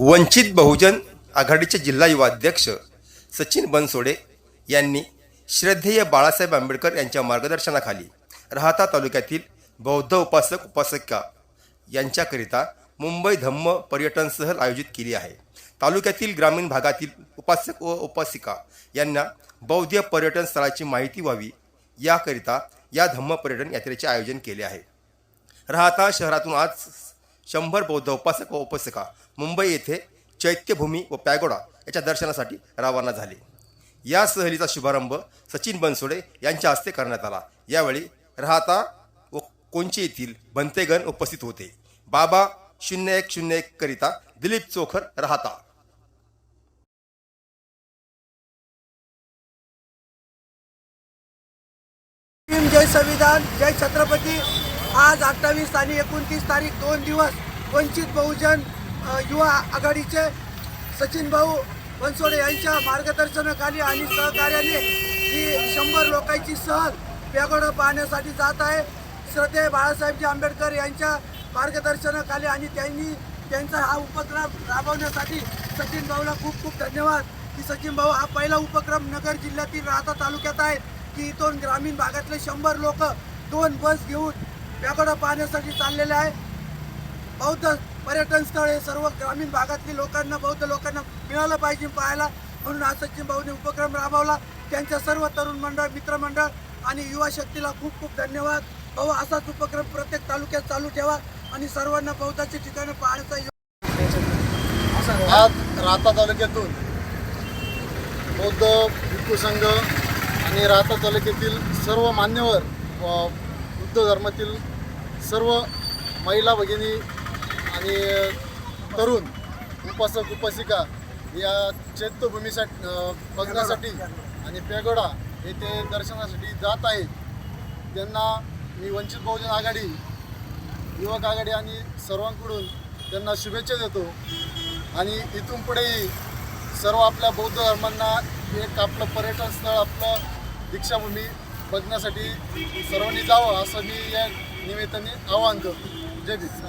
वंचित बहुजन आघाडीचे जिल्हा युवाध्यक्ष सचिन बनसोडे यांनी श्रद्धेय बाळासाहेब आंबेडकर यांच्या मार्गदर्शनाखाली राहता तालुक्यातील बौद्ध उपासक उपासिका यांच्याकरिता मुंबई धम्म पर्यटन सहल आयोजित केली आहे. तालुक्यातील ग्रामीण भागातील उपासक व उपासिका यांना बौद्ध पर्यटन स्थळाची माहिती व्हावी याकरिता या धम्म पर्यटन यात्रेचे आयोजन केले आहे. राहता शहरातून आज शंभर बौद्ध उपासक व उपासिका मुंबई येथे चैत्यभूमी व पॅगोडा याच्या दर्शनासाठी रवाना झाले. या सहलीचा शुभारंभ सचिन बनसोडे यांच्या हस्ते करण्यात आला. यावेळी राहता व कोंचे येथील बनतेगण उपस्थित होते. बाबा शून्य एक शून्य एक करिता दिलीप चोखर राहता. जय संविधान जय छत्रपती. आज अठ्ठावीस आणि एकोणतीस तारीख दोन दिवस वंचित बहुजन युवा आघाडीचे सचिन भाऊ बनसोडे यांच्या मार्गदर्शनाखाली आणि सहकार्याने ही शंभर लोकांची सहल वेगळं पाहण्यासाठी जात आहे. श्रद्धेय बाळासाहेबजी आंबेडकर यांच्या मार्गदर्शनाखाली आणि त्यांनी त्यांचा हा उपक्रम राबवण्यासाठी सचिन भाऊला खूप खूप धन्यवाद. की सचिन भाऊ हा पहिला उपक्रम नगर जिल्ह्यातील राहता तालुक्यात आहे. की इथून ग्रामीण भागातले शंभर लोक दोन बस घेऊन पॅगोडा पाहण्यासाठी चाललेले आहे. बौद्ध पर्यटन स्थळ हे सर्व ग्रामीण भागातली लोकांना बौद्ध लोकांना मिळालं पाहिजे पाहायला. म्हणून आज सचिन भाऊने उपक्रम राबवला. त्यांच्या सर्व तरुण मंडळ मित्रमंडळ आणि युवा शक्तीला खूप खूप धन्यवाद. भाऊ असाच उपक्रम प्रत्येक तालुक्यात चालू ठेवा आणि सर्वांना बौद्धाची ठिकाणं पाहण्याचा आज राहता तालुक्यातून बौद्ध भिक्खू संघ आणि राहता तालुक्यातील सर्व मान्यवर बौद्ध धर्मातील सर्व महिला भगिनी आणि तरुण उपासक उपासिका या चैत्यभूमीसाठी बघण्यासाठी आणि पेगोडा येथे दर्शनासाठी जात आहेत. त्यांना मी वंचित बहुजन आघाडी युवक आघाडी आणि सर्वांकडून त्यांना शुभेच्छा देतो. आणि इथून पुढेही सर्व आपल्या बौद्ध धर्मांना एक आपलं पर्यटन स्थळ आपलं दीक्षाभूमी बघण्यासाठी सर्वांनी जावं असं मी या निमित्ताने आवाहन करतो. जय भीम.